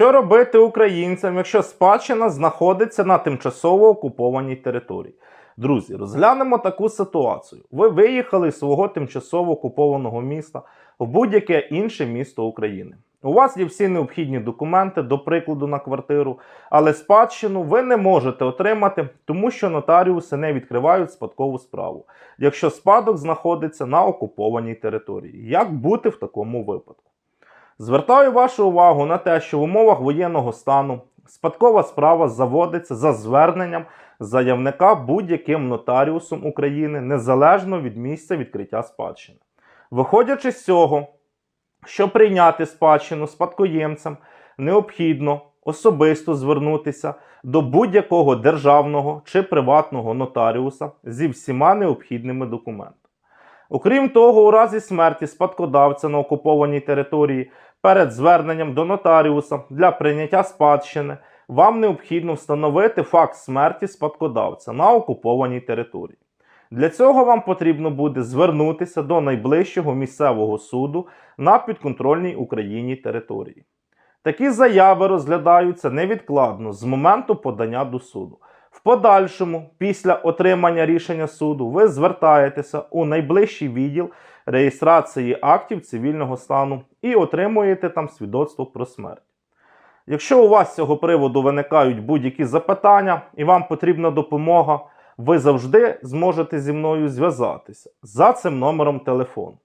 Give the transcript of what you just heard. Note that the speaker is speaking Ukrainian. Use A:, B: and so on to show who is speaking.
A: Що робити українцям, якщо спадщина знаходиться на тимчасово окупованій території? Друзі, розглянемо таку ситуацію. Ви виїхали з свого тимчасово окупованого міста в будь-яке інше місто України. У вас є всі необхідні документи, до прикладу, на квартиру, але спадщину ви не можете отримати, тому що нотаріуси не відкривають спадкову справу, якщо спадок знаходиться на окупованій території. Як бути в такому випадку? Звертаю вашу увагу на те, що в умовах воєнного стану спадкова справа заводиться за зверненням заявника будь-яким нотаріусом України незалежно від місця відкриття спадщини. Виходячи з цього, що прийняти спадщину спадкоємцям, необхідно особисто звернутися до будь-якого державного чи приватного нотаріуса зі всіма необхідними документами. Окрім того, у разі смерті спадкодавця на окупованій території перед зверненням до нотаріуса для прийняття спадщини вам необхідно встановити факт смерті спадкодавця на окупованій території. Для цього вам потрібно буде звернутися до найближчого місцевого суду на підконтрольній Україні території. Такі заяви розглядаються невідкладно з моменту подання до суду. В подальшому, після отримання рішення суду, ви звертаєтеся у найближчий відділ реєстрації актів цивільного стану і отримуєте там свідоцтво про смерть. Якщо у вас з цього приводу виникають будь-які запитання і вам потрібна допомога, ви завжди зможете зі мною зв'язатися за цим номером телефону.